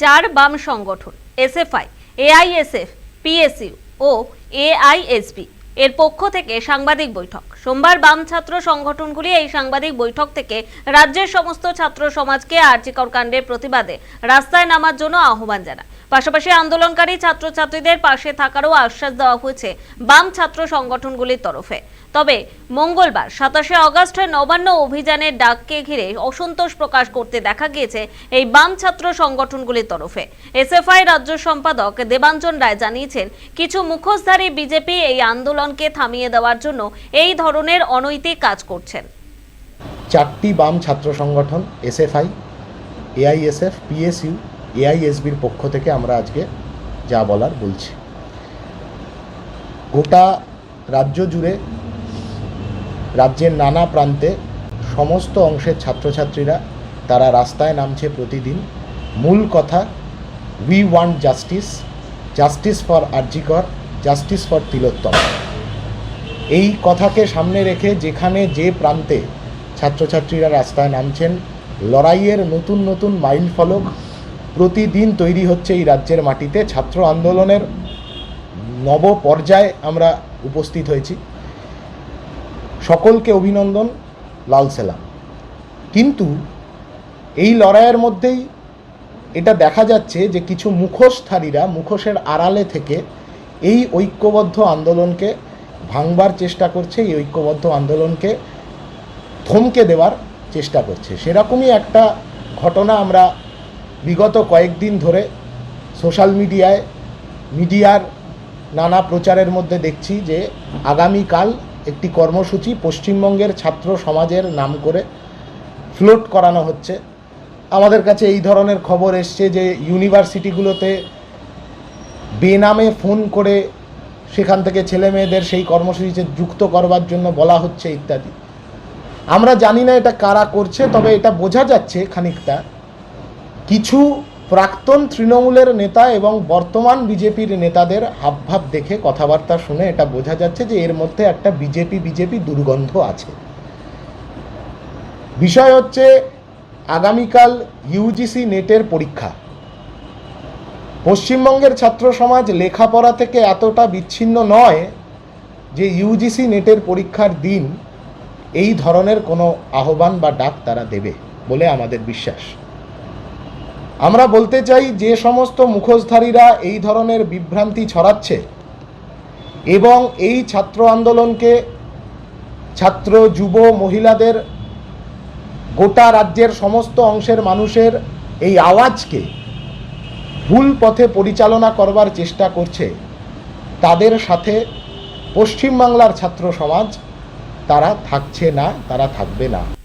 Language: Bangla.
চার বাম সংগঠন, এসএফআই, এআইএসএফ, পিএসইউ ও এআইএসপি এর পক্ষ থেকে সাংবাদিক বৈঠক। সোমবার বাম ছাত্র সংগঠনগুলি এই সাংবাদিক বৈঠক থেকে রাজ্যের সমস্ত ছাত্র সমাজকে আর্জিকর কাণ্ডের প্রতিবাদে রাস্তায় নামার জন্য আহ্বান জানায়। পাশাপাশি আন্দোলনকারী ছাত্রছাত্রীদের পাশে থাকারও আশ্বাস দেওয়া হয়েছে বাম ছাত্র সংগঠনগুলির তরফে। তবে মঙ্গলবার সাতাশে আগস্ট নবান্ন অভিযানের ডাককে ঘিরে অসন্তোষ প্রকাশ করতে দেখা গিয়েছে এই বাম ছাত্র সংগঠনগুলির তরফে। এসএফআই রাজ্য সম্পাদক দেবাঞ্জন রায় জানিয়েছেন, কিছু মুখোশধারী বিজেপি এই আন্দোলনকে থামিয়ে দেওয়ার জন্য এই ধরনের অনৈতিক কাজ করছেন। চারটি বাম ছাত্র সংগঠন, এসএফআই, এআইএসএফ, পিএসইউ এআইএসবির পক্ষ থেকে আমরা আজকে যা বলার বলছি। গোটা রাজ্য জুড়ে রাজ্যের নানা প্রান্তে সমস্ত অংশের ছাত্রছাত্রীরা তারা রাস্তায় নামছে প্রতিদিন। মূল কথা we want justice justice for RG Kar justice for Tilottama এই কথাকে সামনে রেখে যেখানে যে প্রান্তে ছাত্রছাত্রীরা রাস্তায় নামছেন, লড়াইয়ের নতুন নতুন মাইল ফলক প্রতিদিন তৈরি হচ্ছে এই রাজ্যের মাটিতে। ছাত্র আন্দোলনের নব পর্যায়ে আমরা উপস্থিত হয়েছি। সকলকে অভিনন্দন, লাল সেলাম। কিন্তু এই লড়াইয়ের মধ্যেই এটা দেখা যাচ্ছে যে কিছু মুখোশধারীরা মুখোশের আড়ালে থেকে এই ঐক্যবদ্ধ আন্দোলনকে ভাঙবার চেষ্টা করছে, এই ঐক্যবদ্ধ আন্দোলনকে থমকে দেওয়ার চেষ্টা করছে। সেরকমই একটা ঘটনা আমরা বিগত কয়েকদিন ধরে সোশ্যাল মিডিয়ায়, মিডিয়ার নানা প্রচারের মধ্যে দেখছি যে আগামীকাল একটি কর্মসূচি পশ্চিমবঙ্গের ছাত্র সমাজের নাম করে ফ্লোট করানো হচ্ছে। আমাদের কাছে এই ধরনের খবর এসছে যে ইউনিভার্সিটিগুলোতে বেনামে ফোন করে সেখান থেকে ছেলে মেয়েদের সেই কর্মসূচিতে যুক্ত করবার জন্য বলা হচ্ছে ইত্যাদি। আমরা জানি না এটা কারা করছে, তবে এটা বোঝা যাচ্ছে খানিকটা। কিছু প্রাক্তন তৃণমূলের নেতা এবং বর্তমান বিজেপির নেতাদের হাবভাব দেখে কথাবার্তা শুনে এটা বোঝা যাচ্ছে যে এর মধ্যে একটা বিজেপি বিজেপি দুর্গন্ধ আছে। বিষয় হচ্ছে আগামীকাল ইউজিসি নেটের পরীক্ষা। পশ্চিমবঙ্গের ছাত্র সমাজ লেখাপড়া থেকে এতটা বিচ্ছিন্ন নয় যে ইউজিসি নেটের পরীক্ষার দিন এই ধরনের কোনো আহ্বান বা ডাক তারা দেবে বলে আমাদের বিশ্বাস। আমরা বলতে চাই যে সমস্ত মুখোশধারীরা এই ধরনের বিভ্রান্তি ছড়াচ্ছে এবং এই ছাত্র আন্দোলনকে ছাত্র, যুব, মহিলাদের গোটা রাজ্যের সমস্ত অংশের মানুষের এই আওয়াজকে ভুল পথে পরিচালনা করবার চেষ্টা করছে তাদের সাথে পশ্চিমবাংলার ছাত্র সমাজ। তারা থাকছে না, তারা থাকবে না।